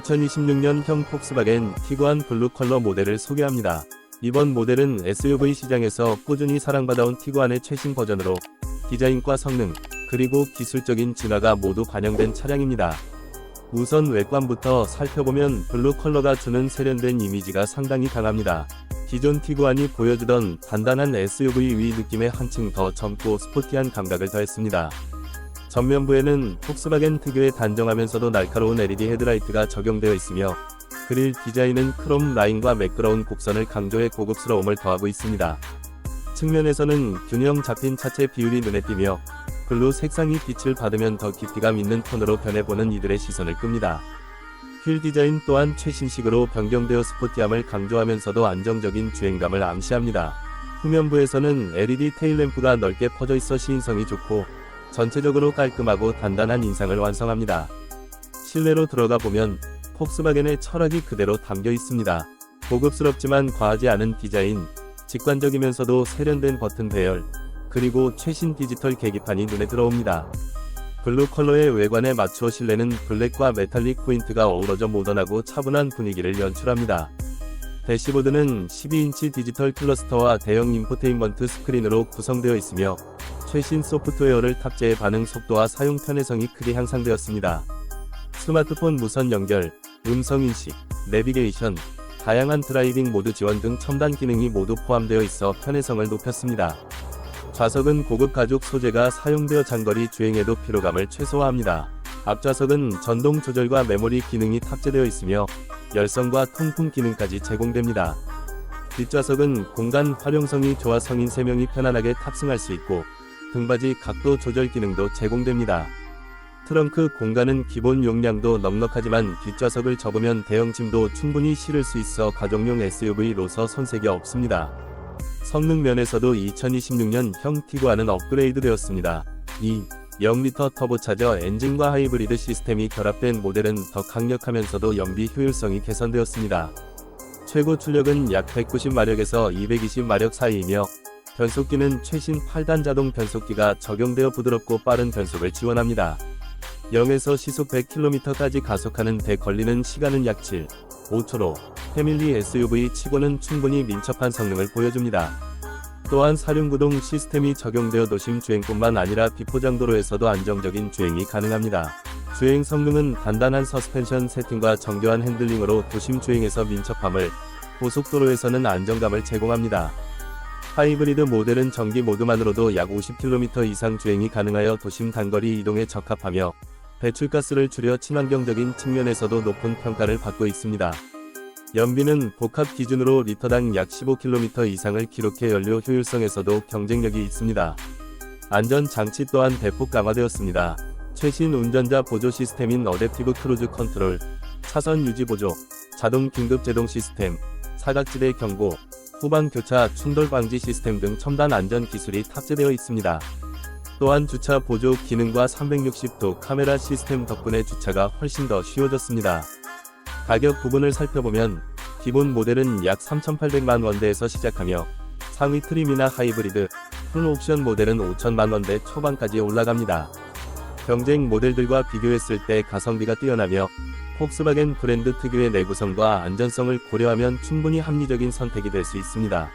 2026년형 폭스바겐 티구안 블루 컬러 모델을 소개합니다. 이번 모델은 SUV 시장에서 꾸준히 사랑받아온 티구안의 최신 버전으로 디자인과 성능, 그리고 기술적인 진화가 모두 반영된 차량입니다. 우선 외관부터 살펴보면 블루 컬러가 주는 세련된 이미지가 상당히 강합니다. 기존 티구안이 보여주던 단단한 SUV 위 느낌에 한층 더 젊고 스포티한 감각을 더했습니다. 전면부에는 폭스바겐 특유의 단정하면서도 날카로운 LED 헤드라이트가 적용되어 있으며 그릴 디자인은 크롬 라인과 매끄러운 곡선을 강조해 고급스러움을 더하고 있습니다. 측면에서는 균형 잡힌 차체 비율이 눈에 띄며 블루 색상이 빛을 받으면 더 깊이감 있는 톤으로 변해보는 이들의 시선을 끕니다. 휠 디자인 또한 최신식으로 변경되어 스포티함을 강조하면서도 안정적인 주행감을 암시합니다. 후면부에서는 LED 테일램프가 넓게 퍼져 있어 시인성이 좋고 전체적으로 깔끔하고 단단한 인상을 완성합니다. 실내로 들어가 보면 폭스바겐의 철학이 그대로 담겨 있습니다. 고급스럽지만 과하지 않은 디자인, 직관적이면서도 세련된 버튼 배열, 그리고 최신 디지털 계기판이 눈에 들어옵니다. 블루 컬러의 외관에 맞추어 실내는 블랙과 메탈릭 포인트가 어우러져 모던하고 차분한 분위기를 연출합니다. 대시보드는 12인치 디지털 클러스터와 대형 인포테인먼트 스크린으로 구성되어 있으며 최신 소프트웨어를 탑재해 반응 속도와 사용 편의성이 크게 향상되었습니다. 스마트폰 무선 연결, 음성 인식, 내비게이션, 다양한 드라이빙 모드 지원 등 첨단 기능이 모두 포함되어 있어 편의성을 높였습니다. 좌석은 고급 가죽 소재가 사용되어 장거리 주행에도 피로감을 최소화합니다. 앞좌석은 전동 조절과 메모리 기능이 탑재되어 있으며 열선과 통풍 기능까지 제공됩니다. 뒷좌석은 공간 활용성이 좋아 성인 3명이 편안하게 탑승할 수 있고 등받이 각도 조절 기능도 제공됩니다. 트렁크 공간은 기본 용량도 넉넉하지만 뒷좌석을 접으면 대형 짐도 충분히 실을 수 있어 가정용 SUV로서 손색이 없습니다. 성능 면에서도 2026년 형 티구안은 업그레이드 되었습니다. 이 0리터 터보차저 엔진과 하이브리드 시스템이 결합된 모델은 더 강력하면서도 연비 효율성이 개선되었습니다. 최고 출력은 약 190마력에서 220마력 사이이며 변속기는 최신 8단 자동 변속기가 적용되어 부드럽고 빠른 변속을 지원합니다. 0에서 시속 100km까지 가속하는 데 걸리는 시간은 약 7, 5초로 패밀리 SUV 치고는 충분히 민첩한 성능을 보여줍니다. 또한 사륜구동 시스템이 적용되어 도심 주행뿐만 아니라 비포장도로에서도 안정적인 주행이 가능합니다. 주행 성능은 단단한 서스펜션 세팅과 정교한 핸들링으로 도심 주행에서 민첩함을, 고속도로에서는 안정감을 제공합니다. 하이브리드 모델은 전기 모드만으로도 약 50km 이상 주행이 가능하여 도심 단거리 이동에 적합하며 배출가스를 줄여 친환경적인 측면에서도 높은 평가를 받고 있습니다. 연비는 복합 기준으로 리터당 약 15km 이상을 기록해 연료 효율성에서도 경쟁력이 있습니다. 안전 장치 또한 대폭 강화되었습니다. 최신 운전자 보조 시스템인 어댑티브 크루즈 컨트롤, 차선 유지 보조, 자동 긴급 제동 시스템, 사각지대 경고, 후방 교차 충돌 방지 시스템 등 첨단 안전 기술이 탑재되어 있습니다. 또한 주차 보조 기능과 360도 카메라 시스템 덕분에 주차가 훨씬 더 쉬워졌습니다. 가격 부분을 살펴보면 기본 모델은 약 3,800만 원대에서 시작하며 상위 트림이나 하이브리드, 풀 옵션 모델은 5천만 원대 초반까지 올라갑니다. 경쟁 모델들과 비교했을 때 가성비가 뛰어나며 폭스바겐 브랜드 특유의 내구성과 안전성을 고려하면 충분히 합리적인 선택이 될 수 있습니다.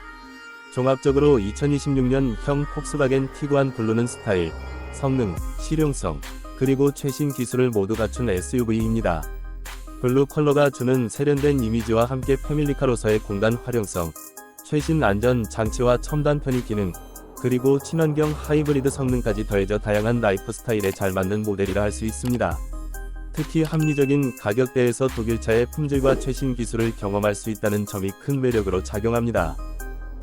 종합적으로 2026년형 폭스바겐 티구안 블루는 스타일, 성능, 실용성, 그리고 최신 기술을 모두 갖춘 SUV입니다. 블루 컬러가 주는 세련된 이미지와 함께 패밀리카로서의 공간 활용성, 최신 안전 장치와 첨단 편의 기능, 그리고 친환경 하이브리드 성능까지 더해져 다양한 라이프 스타일에 잘 맞는 모델이라 할 수 있습니다. 특히 합리적인 가격대에서 독일차의 품질과 최신 기술을 경험할 수 있다는 점이 큰 매력으로 작용합니다.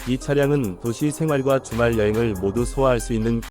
이 차량은 도시 생활과 주말 여행을 모두 소화할 수 있는